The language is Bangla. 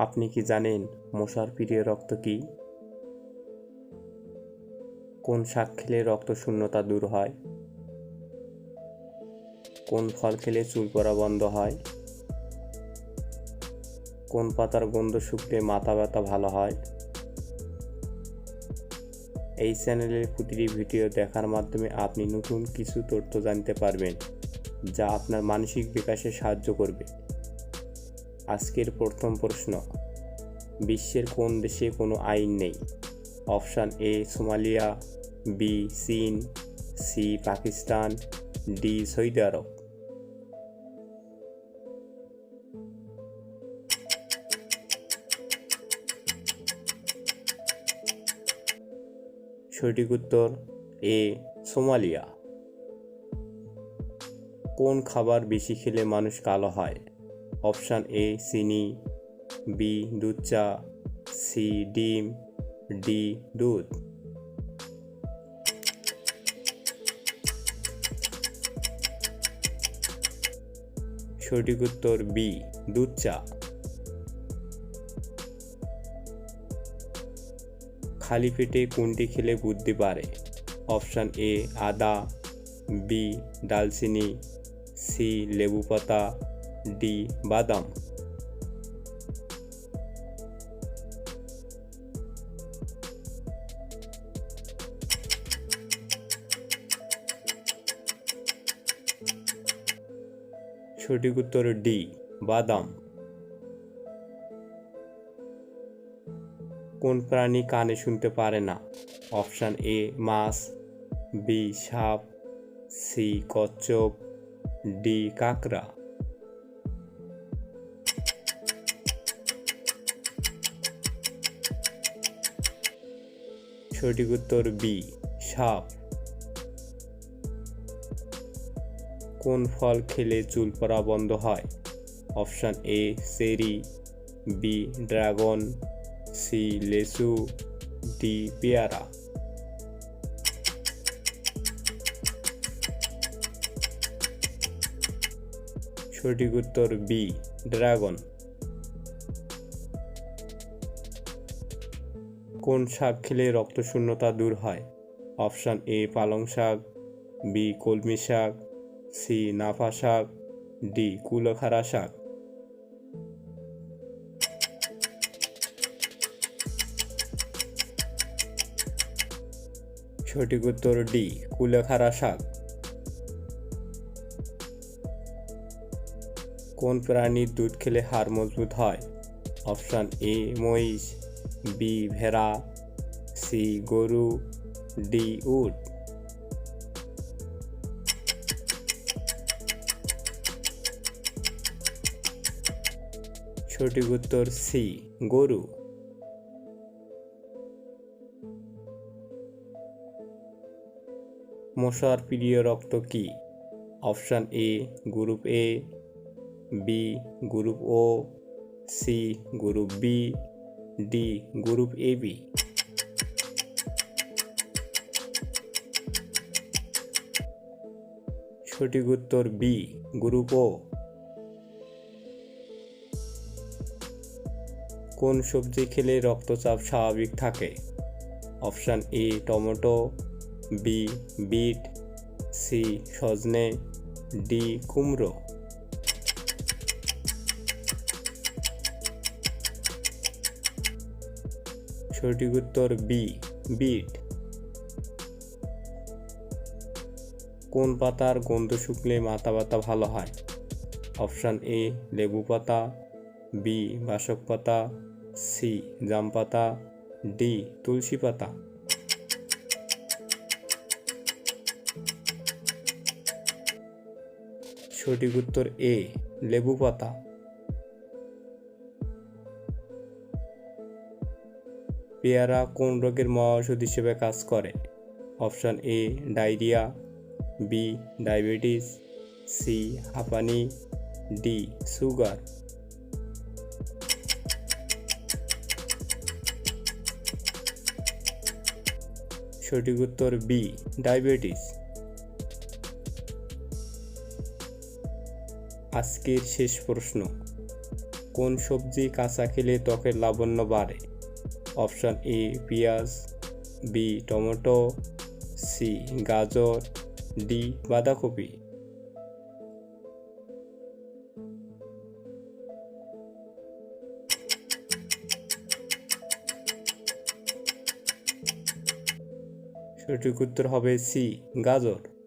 আপনি কি জানেন মশার প্রিয় রক্ত কি? কোন শাক খেলে রক্ত শূন্যতা দূর হয়? কোন ফল খেলে চুল পড়া বন্ধ হয়? কোন পাতার গন্ধ শুকলে মাথা ব্যথা ভালো হয়? এই চ্যানেলের প্রতিটি ভিডিও দেখার মাধ্যমে আপনি নতুন কিছু তথ্য জানতে পারবেন, যা আপনার মানসিক বিকাশে সাহায্য করবে। আজকের প্রথম প্রশ্ন, বিশ্বের কোন দেশে কোনো আইন নেই? অপশান এ সোমালিয়া বি চীন সি পাকিস্তান ডি সৌদি আরব। সঠিক উত্তর এ সোমালিয়া। কোন খাবার বেশি খেলে মানুষ কালো হয়? অপশান এ চিনি বি, দুধ, চা, সি, ডিম, ডি, দুধ। সঠিক উত্তর বি, দুধ, চা। খালি পেটে কোনটি খেলে বুদ্ধি বাড়ে? অপশান এ, আদা, বি, ডালচিনি, সি, লেবু পাতা ডি, বাদাম। সঠিক উত্তর ডি, বাদাম। কোন প্রাণী কানে শুনতে পারে না? অপশান এ, মাছ। বি, সাপ। সি, কচ্ছপ। ডি, কাকড়া। সঠিক উত্তর বি, সাপ। কোন ফল খেলে চুল পড়া বন্ধ হয়? Option A cherry B, dragon, C, লেসু, D, পেয়ারা। সঠিক উত্তর বি, ড্রাগন। কোন শাক খেলে রক্তশূন্যতা দূর হয়? অপশান এ, পালং শাক, বি, কলমি শাক, সি, নাফা শাক, ডি, কুলখাড়া শাক। সঠিক উত্তর ডি, কুলেখাড়া শাক। কোন প্রাণীর দুধ খেলে হাড় মজবুত হয়? অপশান এ, মহিষ। বি ভেড়া সি গরু ডি উট সঠিক উত্তর সি, গরু। মশার প্রিয় রক্ত কি? Option A, group A, B, group O, C, group B. D, group A, B. সঠিক উত্তর বি, গ্রুপ ও। কোন সবজি খেলে রক্তচাপ স্বাভাবিক থাকে? Option A, tomato, B, beet, C, সজনে, ডি, কুমড়ো। সঠিক উত্তর বি, বিট। কোন পাতার গন্ধ শুকলে মাথা ব্যথা ভালো হয়? অপশান এ, লেবু পাতা, বি, বাসক পাতা, সি, জাম পাতা, ডি, তুলসী পাতা। সঠিক উত্তর এ, লেবু পাতা। পেয়ারা কোন রোগের মহাঔষধ হিসেবে কাজ করে? Option A, diarrhoea, B, diabetes, C, হাঁপানি, ডি, সুগার। সঠিক উত্তর বি, ডায়াবেটিস। আজকের শেষ প্রশ্ন, কোন সবজি কাঁচা খেলে ত্বকের লাবণ্য বাড়ে? অপশন এ পেঁয়াজ বি টমেটো সি গাজর ডি বাঁধাকপি। সঠিক উত্তর হবে সি গাজর।